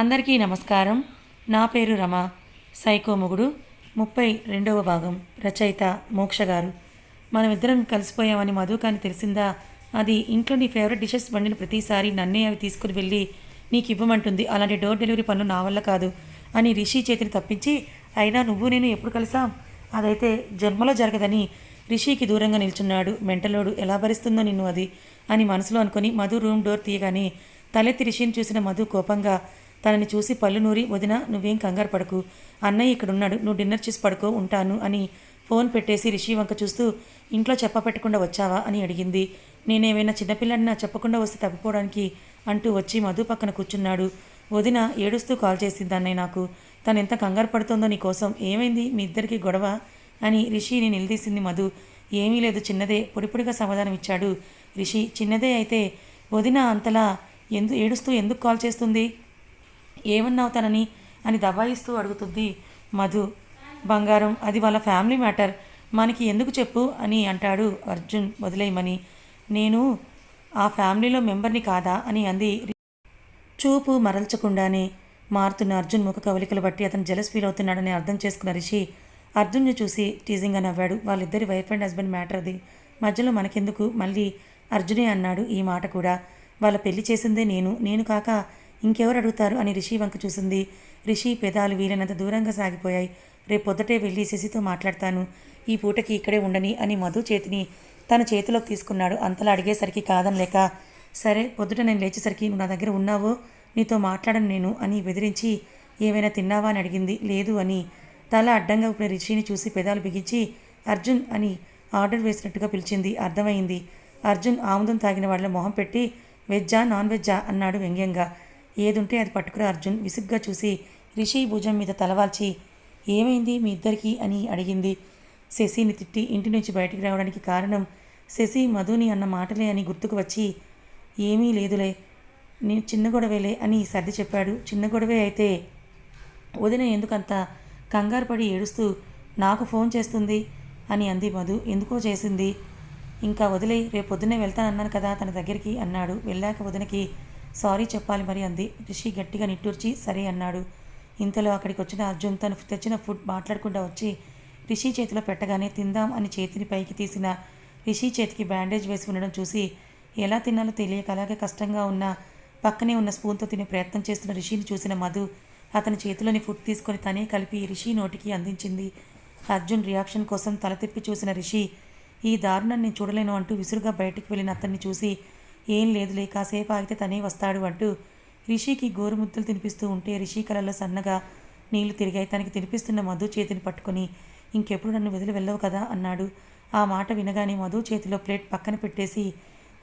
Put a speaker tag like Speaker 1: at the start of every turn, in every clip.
Speaker 1: అందరికీ నమస్కారం. నా పేరు రమ. సైకో మొగుడు. ముప్పై రెండవ భాగం. రచయిత మోక్ష గారు. మనమిద్దరం కలిసిపోయామని మధుకాని తెలిసిందా? అది ఇంట్లో నీ ఫేవరెట్ డిషెస్ వండిన ప్రతిసారి నన్నే అవి తీసుకుని వెళ్ళి నీకు ఇవ్వమంటుంది. అలాంటి డోర్ డెలివరీ పనులు నా వల్ల కాదు అని రిషి చేతిని తప్పించి అయినా నువ్వు నేను ఎప్పుడు కలిసాం? అదైతే జన్మలో జరగదని రిషికి దూరంగా నిల్చున్నాడు. మెంటలోడు ఎలా భరిస్తుందో నిన్ను అది అని మనసులో అనుకుని మధు రూమ్ డోర్ తీయగానే తలెత్తి రిషిని చూసిన మధు కోపంగా తనని చూసి పళ్ళు నూరి వదిన నువ్వేం కంగారు పడకు. అన్నయ్య ఇక్కడున్నాడు నువ్వు డిన్నర్ చేసి పడుకో ఉంటాను అని ఫోన్ పెట్టేసి రిషి వంక చూస్తూ ఇంట్లో చెప్పపెట్టకుండా వచ్చావా? అని అడిగింది. నేనేమైనా చిన్నపిల్లాడినా చెప్పకుండా వస్తే తప్పిపోవడానికి? అంటూ వచ్చి మధు పక్కన కూర్చున్నాడు. వదిన ఏడుస్తూ కాల్ చేసింది అన్నయ్య నాకు. తను ఎంత కంగారు పడుతోందో నీ కోసం. ఏమైంది? మీ ఇద్దరికి గొడవ? అని రిషిని నిలదీసింది మధు. ఏమీ లేదు చిన్నదే. పొడిపొడిగా సమాధానం ఇచ్చాడు రిషి. చిన్నదే అయితే వదిన అంతలా ఎందు ఏడుస్తూ ఎందుకు కాల్ చేస్తుంది? ఏమన్నావు తనని అని దబాయిస్తూ అడుగుతుంది మధు. బంగారం అది వాళ్ళ ఫ్యామిలీ మ్యాటర్. మనకి ఎందుకు చెప్పు అని అంటాడు అర్జున్ వదిలేయమని నేను ఆ ఫ్యామిలీలో మెంబర్ని కాదా అని అంది చూపు మరల్చకుండానే మారుతున్న అర్జున్ ముఖ కవలికలు బట్టి అతను జెలస్ ఫీల్ అవుతున్నాడని అర్థం చేసుకున్న రిషి అర్జున్ను చూసి టీజింగ్గా నవ్వాడు. వాళ్ళిద్దరి వైఫ్ అండ్ హస్బెండ్ మ్యాటర్ అది. మధ్యలో మనకెందుకు? మళ్ళీ అర్జునే అన్నాడు ఈ మాట కూడా. వాళ్ళ పెళ్ళి చేసిందే నేను. నేను కాక ఇంకెవరు అడుగుతారు అని రిషి వంక చూసింది. రిషి పెదాలు వీలైనంత దూరంగా సాగిపోయాయి. రేపొద్దటే పొద్దుటే వెళ్ళి శశితో మాట్లాడతాను. ఈ పూటకి ఇక్కడే ఉండని అని మధు చేతిని తన చేతిలోకి తీసుకున్నాడు. అంతలా అడిగేసరికి కాదనలేక సరే పొద్దుట నేను లేచేసరికి నువ్వు నా దగ్గర ఉన్నావో నీతో మాట్లాడను నేను అని బెదిరించి ఏమైనా తిన్నావా అని అడిగింది. లేదు అని తల అడ్డంగా ఊపిన రిషిని చూసి పెదాలు బిగించి అర్జున్ అని ఆర్డర్ వేసినట్టుగా పిలిచింది. అర్థమైంది. అర్జున్ ఆముదం తాగిన వాళ్ళ మొహం పెట్టి వెజ్జా నాన్ వెజ్జా అన్నాడు వ్యంగ్యంగా. ఏదుంటే అది పట్టుకురా అర్జున్. విసుగ్గా చూసి రిషి భుజం మీద తలవాల్చి ఏమైంది మీ ఇద్దరికి? అని అడిగింది. శశిని తిట్టి ఇంటి నుంచి బయటికి రావడానికి కారణం శశి మధుని అన్న మాటలే అని గుర్తుకు వచ్చి ఏమీ లేదులే నేను చిన్న గొడవేలే అని సర్ది చెప్పాడు. చిన్న గొడవే అయితే వదిన ఎందుకంత కంగారు పడి ఏడుస్తూ నాకు ఫోన్ చేస్తుంది అని అంది మధు. ఎందుకో చేసింది? ఇంకా వదిలే రేపు పొద్దున్నే వెళ్తానన్నాను కదా తన దగ్గరికి అన్నాడు. వెళ్ళాక వదినకి సారీ చెప్పాలి మరి అంది. రిషి గట్టిగా నిట్టూర్చి సరే అన్నాడు. ఇంతలో అక్కడికి వచ్చిన అర్జున్ తను తెచ్చిన ఫుడ్ మాట్లాడకుండా వచ్చి రిషి చేతిలో పెట్టగానే తిందాం అని చేతిని పైకి తీసిన రిషి చేతికి బ్యాండేజ్ వేసి ఉండడం చూసి ఎలా తినాలో తెలియక అలాగే కష్టంగా ఉన్న పక్కనే ఉన్న స్పూన్తో తినే ప్రయత్నం చేస్తున్న రిషిని చూసిన మధు అతని చేతిలోని ఫుడ్ తీసుకొని తనే కలిపి రిషి నోటికి అందించింది. అర్జున్ రియాక్షన్ కోసం తల తిప్పి చూసిన రిషి ఈ దారుణాన్ని చూడలేను అంటూ విసురుగా బయటికి వెళ్ళిన అతన్ని చూసి ఏం లేదులే కాసేపు ఆగితే తనే వస్తాడు అంటూ రిషికి గోరుముద్దలు తినిపిస్తూ ఉంటే రిషి కలలో సన్నగా నీళ్ళు తిరిగాయి. తనకి తినిపిస్తున్న మధు చేతిని పట్టుకొని ఇంకెప్పుడు నన్ను వదిలి వెళ్ళవు కదా అన్నాడు. ఆ మాట వినగానే మధు చేతిలో ప్లేట్ పక్కన పెట్టేసి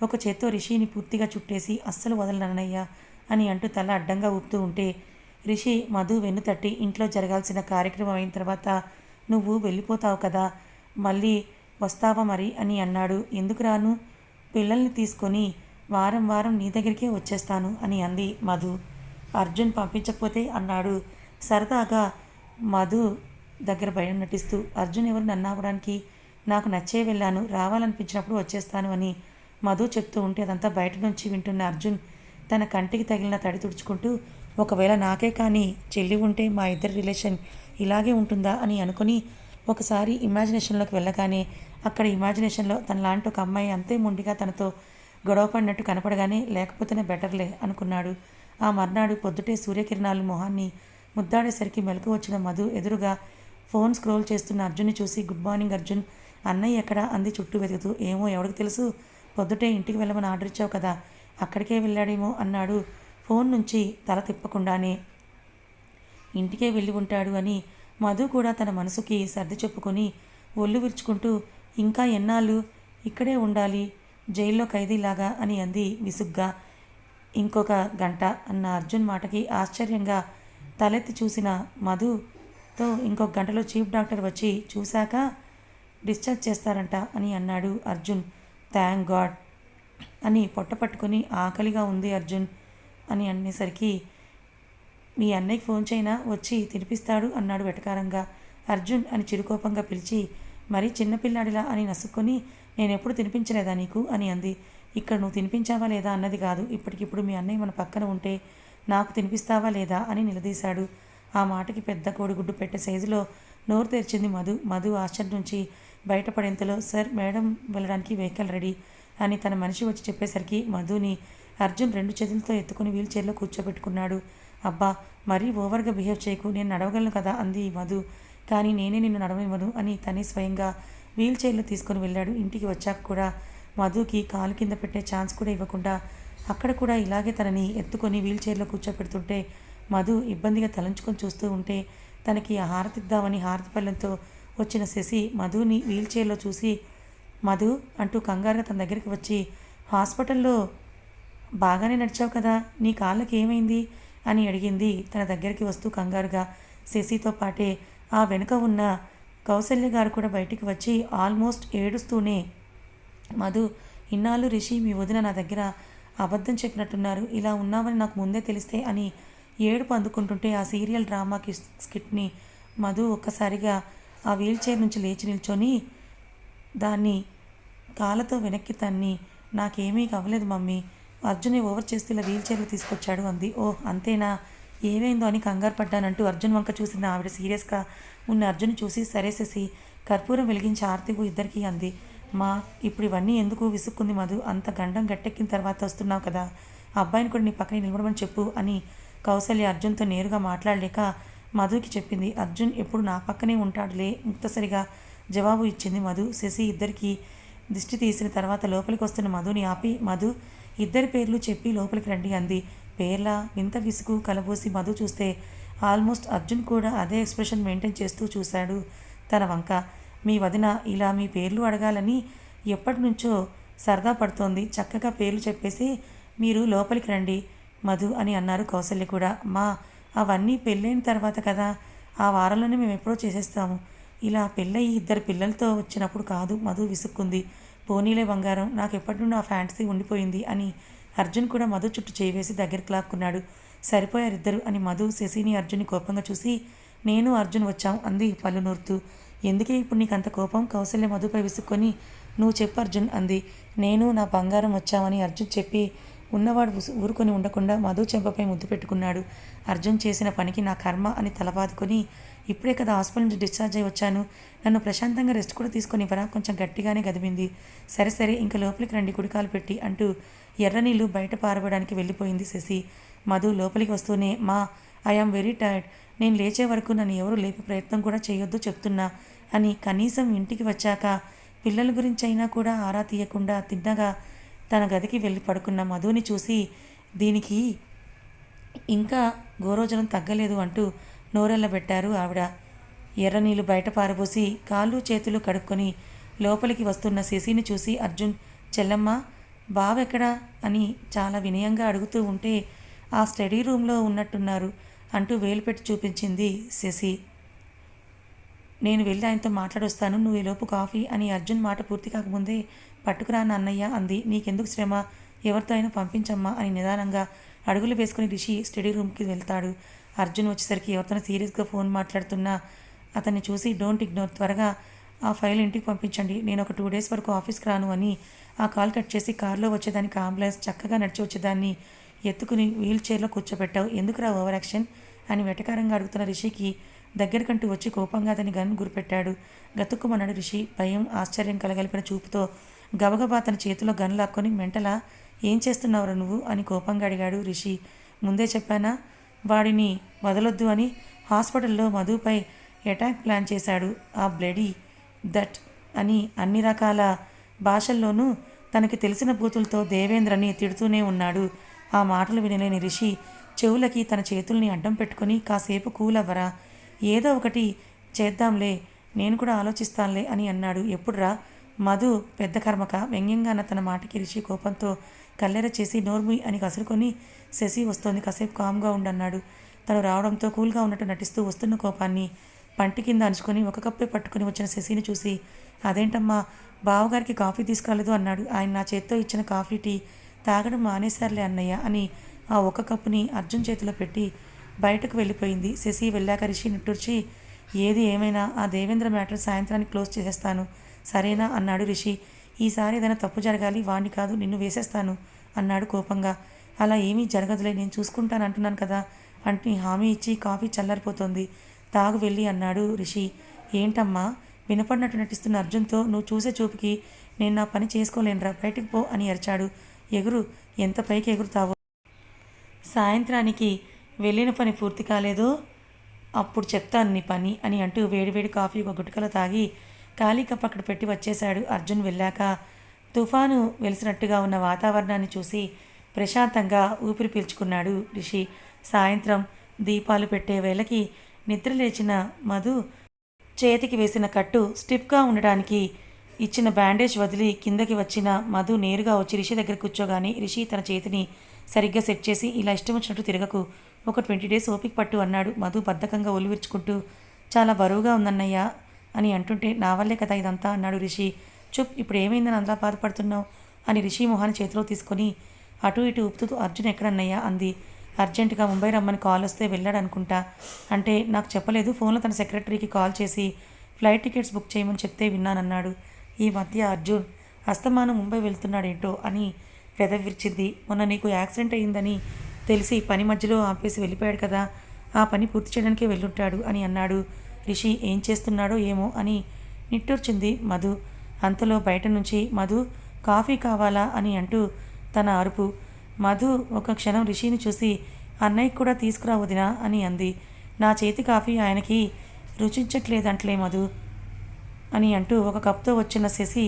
Speaker 1: ఒక చేత్తో రిషిని పూర్తిగా చుట్టేసి అస్సలు వదలనన్నయ్యా అని అంటూ తల అడ్డంగా ఊపుతూ ఉంటే రిషి మధు వెన్ను తట్టి ఇంట్లో జరగాల్సిన కార్యక్రమం అయిన తర్వాత నువ్వు వెళ్ళిపోతావు కదా మళ్ళీ వస్తావా మరి అని అన్నాడు. ఎందుకు రాను? పిల్లల్ని తీసుకొని వారం వారం నీ దగ్గరికే వచ్చేస్తాను అని అంది మధు. అర్జున్ పంపించకపోతే అన్నాడు. సరదాగా మధు దగ్గర భయం నటిస్తూ అర్జున్ ఎవరు నన్ను ఆపడానికి నాకు నచ్చే వెళ్ళాను రావాలనిపించినప్పుడు వచ్చేస్తాను అని మధు చెప్తూ ఉంటే అదంతా బయట నుంచి వింటున్న అర్జున్ తన కంటికి తగిలిన తడి తుడుచుకుంటూ ఒకవేళ నాకే కానీ చెల్లి ఉంటే మా ఇద్దరి రిలేషన్ ఇలాగే ఉంటుందా అని అనుకుని ఒకసారి ఇమాజినేషన్లోకి వెళ్ళగానే అక్కడ ఇమాజినేషన్లో తన లాంటి ఒక అమ్మాయి అంతే ముండిగా తనతో గొడవ పడినట్టు కనపడగానే లేకపోతేనే బెటర్లే అనుకున్నాడు. ఆ మర్నాడు పొద్దుటే సూర్యకిరణాలు మొహాన్ని ముద్దాడేసరికి మెలకు వచ్చిన మధు ఎదురుగా ఫోన్ స్క్రోల్ చేస్తున్న అర్జున్ని చూసి గుడ్ మార్నింగ్ అర్జున్. అన్నయ్య ఎక్కడ? అంది చుట్టూ వెతుకుతూ. ఏమో ఎవడికి తెలుసు? పొద్దుటే ఇంటికి వెళ్ళమని ఆర్డర్ ఇచ్చావు కదా. అక్కడికే వెళ్ళాడేమో అన్నాడు. ఫోన్ నుంచి తల తిప్పకుండానే. ఇంటికే వెళ్ళి ఉంటాడు అని మధు కూడా తన మనసుకి సర్ది చెప్పుకొని ఒళ్ళు విరుచుకుంటూ ఇంకా ఎన్నాళ్ళు? ఇక్కడే ఉండాలి. జైల్లో ఖైదీలాగా అని అంది విసుగ్గా. ఇంకొక గంట అన్న అర్జున్ మాటకి ఆశ్చర్యంగా తలెత్తి చూసిన మధుతో ఇంకొక గంటలో చీఫ్ డాక్టర్ వచ్చి చూశాక డిశ్చార్జ్ చేస్తారంట అని అన్నాడు అర్జున్. థ్యాంక్ గాడ్ అని పొట్ట పట్టుకొని ఆకలిగా ఉంది అర్జున్ అని అనేసరికి మీ అన్నయ్యకి ఫోన్ చేయనా వచ్చి తినిపిస్తాడు అన్నాడు వెటకారంగా. అర్జున్ అని చిరుకోపంగా పిలిచి మరీ చిన్నపిల్లాడిలా అని నసుక్కొని నేను ఎప్పుడు తినిపించలేదా నీకు? అని అంది. ఇక్కడ నువ్వు తినిపించావా లేదా అన్నది కాదు. ఇప్పటికిప్పుడు మీ అన్నయ్య మన పక్కన ఉంటే నాకు తినిపిస్తావా లేదా అని నిలదీశాడు. ఆ మాటకి పెద్ద కోడిగుడ్డు పెట్టే సైజులో నోరు తెరిచింది మధు. మధు ఆశ్చర్యం నుంచి బయటపడేంతలో సార్ మేడం వెళ్ళడానికి వెహికల్ రెడీ అని తన మనిషి వచ్చి చెప్పేసరికి మధుని అర్జున్ రెండు చేతులతో ఎత్తుకుని వీల్ చైర్లో కూర్చోబెట్టుకున్నాడు. అబ్బా మరీ ఓవర్గా బిహేవ్ చేయకు. నేను నడవగలను కదా అంది మధు. కానీ నేనే నిన్ను నడవనివ్వను అని తనే స్వయంగా వీల్ చైర్లో తీసుకొని వెళ్ళాడు. ఇంటికి వచ్చాక కూడా మధుకి కాలు కింద పెట్టే ఛాన్స్ కూడా ఇవ్వకుండా అక్కడ కూడా ఇలాగే తనని ఎత్తుకొని వీల్ చైర్లో కూర్చోపెడుతుంటే మధు ఇబ్బందిగా తలంచుకొని చూస్తూ ఉంటే తనకి హారతిద్దామని హారతి పళ్ళెంతో వచ్చిన శశి మధుని వీల్ చైర్లో చూసి మధు అంటూ కంగారుగా తన దగ్గరికి వచ్చి హాస్పిటల్లో బాగానే నడిచావు కదా నీ కాళ్ళకి ఏమైంది? అని అడిగింది తన దగ్గరికి వస్తూ కంగారుగా శశితో పాటే ఆ వెనుక ఉన్న కౌసల్య గారు కూడా బయటికి వచ్చి ఆల్మోస్ట్ ఏడుస్తూనే మధు ఇన్నాళ్ళు రిషి మీ వదిన నా దగ్గర అబద్ధం చెప్పినట్టున్నారు ఇలా ఉన్నామని నాకు ముందే తెలిస్తే అని ఏడుపు అందుకుంటుంటే ఆ సీరియల్ డ్రామాకి స్కిట్ని మధు ఒక్కసారిగా ఆ వీల్ చైర్ నుంచి లేచి నిల్చొని దాన్ని కాళ్ళతో వెనక్కి తన్ని నాకేమీ కవ్వలేదు మమ్మీ అర్జున్ ఓవర్ చేస్తూ ఇలా వీల్ చైర్లో తీసుకొచ్చాడు అంది. ఓ అంతేనా? ఏమైందో అని కంగారు పడ్డానంటూ అర్జున్ వంక చూసిన ఆవిడ సీరియస్గా ఉన్న అర్జున్ చూసి సరేసేసి కర్పూరం వెలిగించి ఆర్తికు ఇద్దరికీ అంది. మా ఇప్పుడు ఇవన్నీ ఎందుకు విసుక్కుంది మధు? అంత గండం గట్టెక్కిన తర్వాత వస్తున్నావు కదా. అబ్బాయిని కూడా నీ పక్కన నిలబడమని చెప్పు అని కౌసల్య అర్జున్తో నేరుగా మాట్లాడలేక మధుకి చెప్పింది. అర్జున్ ఎప్పుడు నా పక్కనే ఉంటాడులే ముక్తసరిగా జవాబు ఇచ్చింది మధు. శశి ఇద్దరికి దిష్టి తీసిన తర్వాత లోపలికి వస్తున్న మధుని ఆపి మధు ఇద్దరి పేర్లు చెప్పి లోపలికి రండి అంది. పేర్ల వింత విసుగు కలబోసి మధు చూస్తే ఆల్మోస్ట్ అర్జున్ కూడా అదే ఎక్స్ప్రెషన్ మెయింటైన్ చేస్తూ చూశాడు తన వంక. మీ వదిన ఇలా మీ పేర్లు అడగాలని ఎప్పటి నుంచో సరదా పడుతోంది. చక్కగా పేర్లు చెప్పేసి మీరు లోపలికి రండి మధు అని అన్నారు కౌసల్య కూడా. మా అవన్నీ పెళ్ళైన తర్వాత కదా. ఆ వారంలోనే మేము ఎప్పుడో చేసేస్తాము. ఇలా పెళ్ళయి ఇద్దరు పిల్లలతో వచ్చినప్పుడు కాదు మధు విసుక్కుంది. పోనీలే బంగారం నాకు ఎప్పటి నుండి ఆ ఫ్యాంటసీ ఉండిపోయింది అని అర్జున్ కూడా మధు చుట్టూ చేవేసి దగ్గరికి లాక్కున్నాడు. సరిపోయారిద్దరు అని మధు శశిని అర్జున్ని కోపంగా చూసి నేను అర్జున్ వచ్చాం అంది పళ్ళు నూరుతూ. ఎందుకే ఇప్పుడు నీకు అంత కోపం? కౌశల్య మధుపై విసుక్కొని నువ్వు చెప్పు అర్జున్ అంది. నేను నా బంగారం వచ్చామని అర్జున్ చెప్పి ఉన్నవాడు ఊరుకొని ఉండకుండా మధు చెంపపై ముద్దు పెట్టుకున్నాడు. అర్జున్ చేసిన పనికి నా కర్మ అని తలబాదుకొని ఇప్పుడే కదా హాస్పిటల్ నుంచి డిశ్చార్జ్ అయి వచ్చాను. నన్ను ప్రశాంతంగా రెస్ట్ కూడా తీసుకొని ఇవ్వరా? కొంచెం గట్టిగానే గదిమింది సరే సరే ఇంకా లోపలికి రండి కుడికాలు పెట్టి అంటూ ఎర్ర నీళ్ళు బయట పారబడానికి వెళ్ళిపోయింది శశి. మధు లోపలికి వస్తూనే మా ఐఆమ్ వెరీ టైర్డ్ నేను లేచే వరకు నన్ను ఎవరు లేపే ప్రయత్నం కూడా చేయొద్దు చెప్తున్నా అని కనీసం ఇంటికి వచ్చాక పిల్లల గురించి అయినా కూడా ఆరా తీయకుండా తిన్నగా తన గదికి వెళ్ళి పడుకున్న మధుని చూసి దీనికి ఇంకా గోరోజనం తగ్గలేదు అంటూ నోరెళ్ళబెట్టారు ఆవిడ. ఎర్రనీళ్ళు బయట పారబోసి కాళ్ళు చేతులు కడుక్కొని లోపలికి వస్తున్న శశిని చూసి అర్జున్ చెల్లమ్మ బావెక్కడా? అని చాలా వినయంగా అడుగుతూ ఉంటే ఆ స్టడీ రూమ్లో ఉన్నట్టున్నారు అంటూ వేలు పెట్టి చూపించింది శశి. నేను వెళ్ళి ఆయనతో మాట్లాడొస్తాను నువ్వు ఈలోపు కాఫీ అని అర్జున్ మాట పూర్తి కాకముందే పట్టుకురా అన్నయ్య అంది. నీకెందుకు శ్రమ? ఎవరితో అయినా పంపించమ్మా అని నిదానంగా అడుగులు వేసుకుని రిషి స్టడీ రూమ్కి వెళ్తాడు. అర్జున్ వచ్చేసరికి ఎవరితోనో సీరియస్గా ఫోన్ మాట్లాడుతున్నా అతన్ని చూసి డోంట్ ఇగ్నోర్ త్వరగా ఆ ఫైల్ ఇంటికి పంపించండి. నేను ఒక టూ డేస్ వరకు ఆఫీస్కి రాను అని ఆ కాల్ కట్ చేసి కారులో వచ్చేదానికి అంబులెన్స్ చక్కగా నడిచి వచ్చేదాన్ని ఎత్తుకుని వీల్ చైర్లో కూర్చోబెట్టావు. ఎందుకురా ఓవర్ యాక్షన్? అని వెటకారంగా అడుగుతున్న రిషికి దగ్గరకంటూ వచ్చి కోపంగా అతని గన్ గురిపెట్టాడు. గతుక్కుమన్నాడు రిషి భయం ఆశ్చర్యం కలగలిపిన చూపుతో గబగబా తన చేతిలో గన్ లాక్కొని మెంటలా? ఏం చేస్తున్నావురా నువ్వు? అని కోపంగా అడిగాడు రిషి. ముందే చెప్పానా? వాడిని వదలొద్దు అని హాస్పిటల్లో మధుపై అటాక్ ప్లాన్ చేశాడు ఆ బ్లడీ దట్ అని అన్ని రకాల భాషల్లోనూ తనకి తెలిసిన బూతులతో దేవేంద్రని తిడుతూనే ఉన్నాడు. ఆ మాటలు వినలేని రిషి చెవులకి తన చేతుల్ని అడ్డం పెట్టుకొని కాసేపు కూలవ్వరా? ఏదో ఒకటి చేద్దాంలే నేను కూడా ఆలోచిస్తానులే అని అన్నాడు. ఎప్పుడురా? మధు పెద్ద కర్మక వ్యంగ్యంగా అన్న తన మాటకి రిషి కోపంతో కల్లెర చేసి నోర్మి అని కసురుకొని శశి వస్తోంది కాసేపు కామ్గా ఉండన్నాడు. తను రావడంతో కూల్గా ఉన్నట్టు నటిస్తూ వస్తున్న కోపాన్ని పంటి కింద అంచుకొని ఒక కప్పే పట్టుకుని వచ్చిన శశిని చూసి అదేంటమ్మా బావగారికి కాఫీ తీసుకురాలేదు అన్నాడు. ఆయన నా చేత్తో ఇచ్చిన కాఫీ టీ తాగడం మానేశారులే అన్నయ్య అని ఆ ఒక కప్పుని అర్జున్ చేతిలో పెట్టి బయటకు వెళ్ళిపోయింది. శశి వెళ్ళాక రిషి నిట్టూర్చి ఏది ఏమైనా ఆ దేవేంద్ర మ్యాటర్ సాయంత్రానికి క్లోజ్ చేసేస్తాను. సరేనా? అన్నాడు రిషి. ఈసారి ఏదైనా తప్పు జరగాలి వాణ్ణి కాదు నిన్ను వేసేస్తాను అన్నాడు కోపంగా. అలా ఏమీ జరగదులే నేను చూసుకుంటాను అంటున్నాను కదా అంటే హామీ ఇచ్చి కాఫీ చల్లారిపోతుంది. తాగు వెళ్ళి అన్నాడు రిషి. ఏంటమ్మా వినపడినట్టు నటిస్తున్న అర్జున్తో నువ్వు చూసే చూపుకి నేను నా పని చేసుకోలేనురా బయటికి పో అని అరిచాడు. ఎగురు ఎంత పైకి ఎగురుతావో. సాయంత్రానికి వెళ్ళిన పని పూర్తి కాలేదో. అప్పుడు చెప్తాను నీ పని అని అంటూ వేడివేడి కాఫీ ఒక గుటకలో తాగి ఖాళీ కప్ అక్కడ పెట్టి వచ్చేశాడు. అర్జున్ వెళ్ళాక తుఫాను వెలిసినట్టుగా ఉన్న వాతావరణాన్ని చూసి ప్రశాంతంగా ఊపిరి పీల్చుకున్నాడు రిషి. సాయంత్రం దీపాలు పెట్టే వేళకి నిద్ర లేచిన మధు చేతికి వేసిన కట్టు స్టిఫ్గా ఉండడానికి ఇచ్చిన బ్యాండేజ్ వదిలి కిందకి వచ్చిన మధు నేరుగా వచ్చి రిషి దగ్గర కూర్చోగానే రిషి తన చేతిని సరిగ్గా సెట్ చేసి ఇలా ఇష్టం వచ్చినట్టు తిరగకు. ఒక ట్వంటీ డేస్ ఓపిక పట్టు అన్నాడు మధు బద్ధకంగా ఒలివిర్చుకుంటూ. చాలా బరువుగా ఉందన్నయ్య. అని అంటుంటే నా వల్లే కదా ఇదంతా? అన్నాడు రిషి. చుప్ ఇప్పుడు ఏమైందని అందులా బాధపడుతున్నావు? అని రిషి మొహాన్ని చేతిలో తీసుకొని అటు ఇటు ఊపుతూ అర్జున్ ఎక్కడన్నయ్యా? అంది. అర్జెంటుగా ముంబై రమ్మని కాల్ వస్తే వెళ్ళాడు అనుకుంటా అంటే నాకు చెప్పలేదు. ఫోన్లో తన సెక్రటరీకి కాల్ చేసి ఫ్లైట్ టికెట్స్ బుక్ చేయమని చెప్తే విన్నానన్నాడు. ఈ మధ్య అర్జున్ అస్తమానం ముంబై వెళ్తున్నాడేంటో అని పెదవి మొన్న నీకు యాక్సిడెంట్ అయిందని తెలిసి పని మధ్యలో ఆపేసి వెళ్ళిపోయాడు కదా. ఆ పని పూర్తి చేయడానికే వెళ్ళుంటాడు అని అన్నాడు. రిషి ఏం చేస్తున్నాడో ఏమో అని నిట్టూర్చింది మధు. అంతలో బయట నుంచి మధు కాఫీ కావాలా? అని అంటూ తన అరుపు. మధు ఒక క్షణం రిషిని చూసి అన్నయ్య కూడా తీసుకురా వదినా అని అంది. నా చేతి కాఫీ ఆయనకి రుచించట్లేదంట్లే మధు అని అంటూ ఒక కప్తో వచ్చిన శశి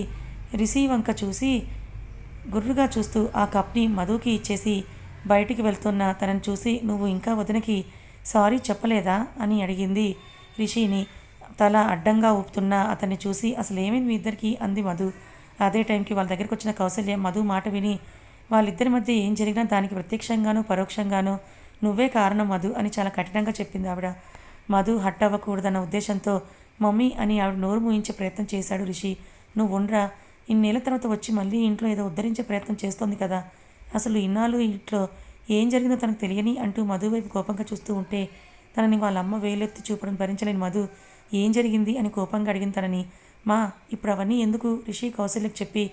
Speaker 1: రిషి వంక చూసి గుర్రుగా చూస్తూ ఆ కప్ని మధుకి ఇచ్చేసి బయటికి వెళ్తున్న తనని చూసి నువ్వు ఇంకా వదినకి సారీ చెప్పలేదా? అని అడిగింది. రిషిని తల అడ్డంగా ఊపుతున్న అతన్ని చూసి అసలు ఏమైంది మీ ఇద్దరికి? అంది మధు. అదే టైంకి వాళ్ళ దగ్గరికి వచ్చిన కౌశల్య మధు మాట విని వాళ్ళిద్దరి మధ్య ఏం జరిగినా దానికి ప్రత్యక్షంగానూ పరోక్షంగానూ నువ్వే కారణం మధు అని చాలా కఠినంగా చెప్పింది ఆవిడ. మధు హట్ అవ్వకూడదన్న ఉద్దేశంతో మమ్మీ అని ఆవిడ నోరు మూయించే ప్రయత్నం చేశాడు రిషి. నువ్వు ఉండరా ఇన్నేళ్ళ తర్వాత వచ్చి మళ్ళీ ఇంట్లో ఏదో ఉద్ధరించే ప్రయత్నం చేస్తోంది కదా. అసలు ఇన్నాళ్ళు ఇంట్లో ఏం జరిగిందో తనకు తెలియని అంటూ మధు వైపు కోపంగా చూస్తూ ఉంటే తనని వాళ్ళ అమ్మ వేలెత్తి చూపడం భరించలేని మధు ఏం జరిగింది అని కోపంగా అడిగిన తనని మా ఇప్పుడు అవన్నీ ఎందుకు? రిషి కౌశల్యకు చెప్పి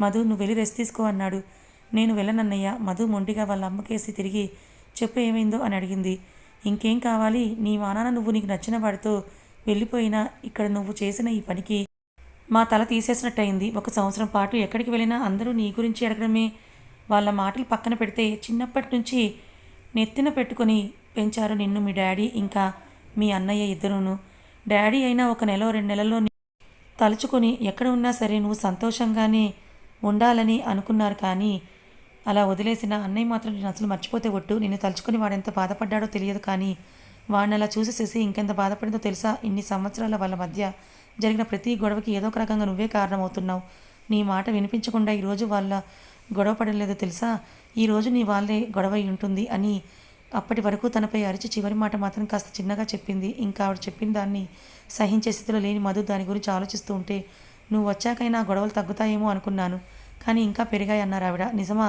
Speaker 1: మధు నువ్వు వెళ్ళి రెస్ట్ తీసుకో అన్నాడు. నేను వెళ్ళనన్నయ్య మధు మొండిగా వాళ్ళ అమ్మకేసి తిరిగి చెప్పు ఏమైందో అని అడిగింది. ఇంకేం కావాలి? నీ మానాన నువ్వు నీకు నచ్చిన వాడితో వెళ్ళిపోయినా ఇక్కడ నువ్వు చేసిన ఈ పనికి మా తల తీసేసినట్టయింది. ఒక సంవత్సరం పాటు ఎక్కడికి వెళ్ళినా అందరూ నీ గురించి అడగడమే. వాళ్ళ మాటలు పక్కన పెడితే చిన్నప్పటి నుంచి నెత్తిన పెట్టుకొని పెంచారు నిన్ను మీ డాడీ ఇంకా మీ అన్నయ్య ఇద్దరును. డాడీ అయినా ఒక నెల రెండు నెలల్లో తలుచుకొని ఎక్కడ ఉన్నా సరే నువ్వు సంతోషంగానే ఉండాలని అనుకున్నారు కానీ అలా వదిలేసిన అన్నయ్య మాత్రం నేను అసలు మర్చిపోతే ఒట్టు. నిన్ను తలుచుకొని వాడెంత బాధపడ్డాడో తెలియదు కానీ వాడిని అలా చూసేసేసి ఇంకెంత బాధపడిందో తెలుసా? ఇన్ని సంవత్సరాల వాళ్ళ మధ్య జరిగిన ప్రతి గొడవకి ఏదో ఒక రకంగా నువ్వే కారణమవుతున్నావు. నీ మాట వినిపించకుండా ఈరోజు వాళ్ళ గొడవ పడలేదో తెలుసా? ఈరోజు నీ వాళ్ళే గొడవ అయి ఉంటుంది అని అప్పటి వరకు తనపై అరిచి చివరి మాట మాత్రం కాస్త చిన్నగా చెప్పింది. ఇంకా ఆవిడ చెప్పిన దాన్ని సహించే స్థితిలో లేని మధు దాని గురించి ఆలోచిస్తూ ఉంటే నువ్వు వచ్చాకైనా గొడవలు తగ్గుతాయేమో అనుకున్నాను. కానీ ఇంకా పెరిగాయి అన్నారు ఆవిడ. నిజమా?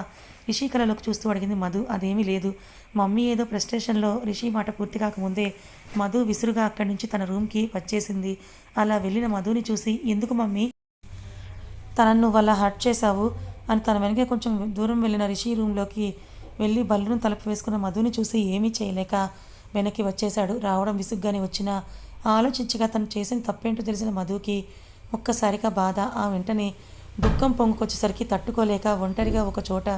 Speaker 1: రిషి కళలోకి చూస్తూ అడిగింది మధు. అదేమీ లేదు. మమ్మీ ఏదో ప్రెస్టేషన్లో రిషి మాట పూర్తి కాకముందే మధు విసురుగా అక్కడి నుంచి తన రూమ్కి వచ్చేసింది. అలా వెళ్ళిన మధుని చూసి ఎందుకు మమ్మీ? తనను నువ్వు అలా హర్ట్ చేశావు? అని తన వెనకే కొంచెం దూరం వెళ్ళిన రిషి రూమ్లోకి వెళ్ళి బల్లును తలుపు వేసుకున్న మధుని చూసి ఏమీ చేయలేక వెనక్కి వచ్చేశాడు. రావడం విసుగ్గానే వచ్చినా ఆలోచించగా తను చేసిన తప్పేంటో తెలిసిన మధుకి ఒక్కసారిగా బాధ. ఆ వెంటనే దుఃఖం పొంగుకొచ్చేసరికి తట్టుకోలేక ఒంటరిగా ఒక చోట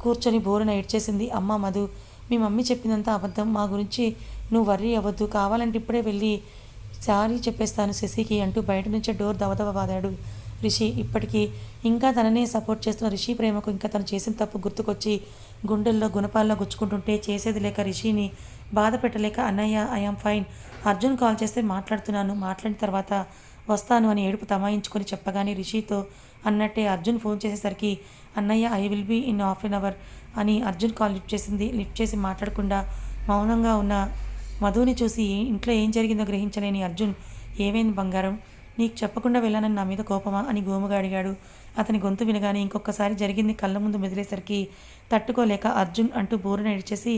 Speaker 1: కూర్చొని బోరున ఏడ్చేసింది. అమ్మ మధు మీ మమ్మీ చెప్పిందంతా అబద్ధం. మా గురించి నువ్వు వర్రీ అవ్వద్దు. కావాలంటే ఇప్పుడే వెళ్ళి సారీ చెప్పేస్తాను శశికి అంటూ బయట నుంచే డోర్ దవదవ బాదాడు. రిషి ఇప్పటికీ ఇంకా తననే సపోర్ట్ చేస్తున్న రిషి ప్రేమకు ఇంకా తను చేసిన తప్పు గుర్తుకొచ్చి గుండెల్లో గుణపాల్లో గుచ్చుకుంటుంటే చేసేది లేక రిషిని బాధ పెట్టలేక అన్నయ్య ఐఎమ్ ఫైన్ అర్జున్ కాల్ చేస్తే మాట్లాడుతున్నాను. మాట్లాడిన తర్వాత వస్తాను అని ఏడుపు తమాయించుకొని చెప్పగానే రిషితో అన్నట్టే అర్జున్ ఫోన్ చేసేసరికి అన్నయ్య I will be in half an hour అని అర్జున్ కాల్ లిఫ్ట్ చేసింది. లిఫ్ట్ చేసి మాట్లాడకుండా మౌనంగా ఉన్న మధుని చూసి ఇంట్లో ఏం జరిగిందో గ్రహించలేని అర్జున్. ఏమైంది బంగారం? నీకు చెప్పకుండా వెళ్ళానని నా మీద కోపమా? అని గోముగా అడిగాడు. అతని గొంతు వినగానే ఇంకొకసారి జరిగింది కళ్ళ ముందు మెదిలేసరికి తట్టుకోలేక అర్జున్ అంటూ బోరున ఏడ్చేసి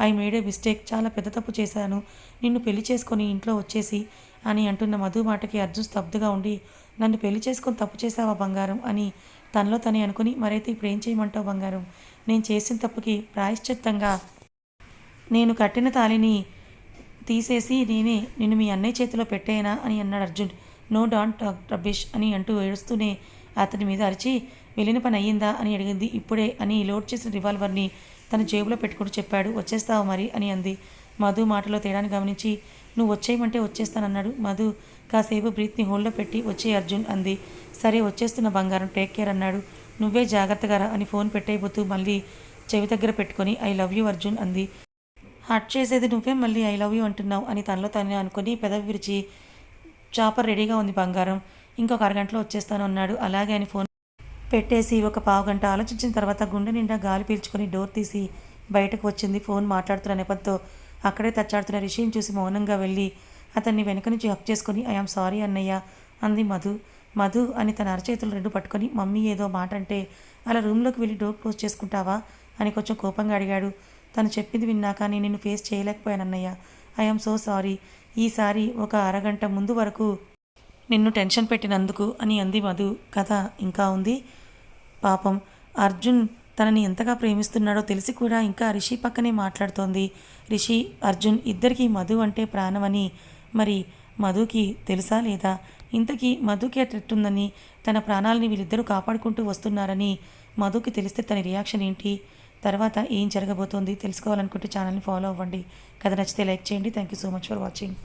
Speaker 1: ఐ మేడే మిస్టేక్ చాలా పెద్ద తప్పు చేశాను. నిన్ను పెళ్ళి చేసుకొని ఇంట్లో వచ్చేసి అని అంటున్న మధు మాటకి అర్జున్ స్తబ్దుగా ఉండి నన్ను పెళ్ళి చేసుకొని తప్పు చేశావా బంగారం? అని తనలో తనే అనుకుని మరైతే ఇప్పుడు ఏం చేయమంటావు బంగారం? నేను చేసిన తప్పుకి ప్రాయశ్చిత్తంగా నేను కట్టిన తాళిని తీసేసి నేనే నిన్ను మీ అన్నయ్య చేతిలో పెట్టేయనా అని అన్నాడు Arjun. No don't talk rubbish అని అంటూ ఏడుస్తూనే అతని మీద అరిచి వెళ్ళిన పని అయ్యిందా? అని అడిగింది. ఇప్పుడే అని లోడ్ చేసిన రివాల్వర్ని తన జేబులో పెట్టుకుంటూ చెప్పాడు. వచ్చేస్తావు మరి? అని అంది. మధు మాటలో తేడాని గమనించి నువ్వు వచ్చేయమంటే వచ్చేస్తానన్నాడు మధు. కాసేపు బ్రీత్ని హోల్డ్లో పెట్టి వచ్చే అర్జున్ అంది. సరే వచ్చేస్తున్న బంగారం టేక్ కేర్ అన్నాడు. నువ్వే జాగ్రత్తగా రా అని ఫోన్ పెట్టయిపోతూ మళ్ళీ చెవి దగ్గర పెట్టుకొని ఐ లవ్ యూ అర్జున్ అంది. హట్ చేసేది నువ్వే మళ్ళీ ఐ లవ్ యూ అంటున్నావు అని తనలో తనే అనుకుని పెదవి విరిచి చాపర్ రెడీగా ఉంది బంగారం. ఇంకొక అరగంటలో వచ్చేస్తాను అన్నాడు. అలాగే అని ఫోన్ పెట్టేసి ఒక పావు గంట ఆలోచించిన తర్వాత గుండె నిండా గాలి పీల్చుకొని డోర్ తీసి బయటకు వచ్చింది. ఫోన్ మాట్లాడుతున్న నేపథ్యంతో అక్కడే తచ్చాడుతున్న రిషిని చూసి మౌనంగా వెళ్ళి అతన్ని వెనక నుంచి హక్ చేసుకొని ఐఆమ్ సారీ అన్నయ్య అంది మధు. మధు అని తన అరచేతులు రెండు పట్టుకొని మమ్మీ ఏదో మాట అంటే అలా రూమ్లోకి వెళ్ళి డోర్ క్లోజ్ చేసుకుంటావా? అని కొంచెం కోపంగా అడిగాడు. తను చెప్పింది విన్నాక నేను నిన్ను ఫేస్ చేయలేకపోయానన్నయ్య. I'm so sorry. ఈసారి ఒక అరగంట ముందు వరకు నిన్ను టెన్షన్ పెట్టినందుకు అని అంది మధు. కథ ఇంకా ఉంది. పాపం అర్జున్ తనని ఎంతగా ప్రేమిస్తున్నాడో తెలిసి కూడా ఇంకా రిషి పక్కనే మాట్లాడుతోంది. రిషి అర్జున్ ఇద్దరికీ మధు అంటే ప్రాణమని మరి మధుకి తెలుసా లేదా? ఇంతకీ మధుకి అట్టుందని తన ప్రాణాలని వీళ్ళిద్దరూ కాపాడుకుంటూ వస్తున్నారని మధుకి తెలిస్తే తన రియాక్షన్ ఏంటి? తర్వాత ఏం జరగబోతోంది తెలుసుకోవాలనుకుంటే ఛానల్ని ఫాలో అవ్వండి. కథ నచ్చితే లైక్ చేయండి. Thank you so much for watching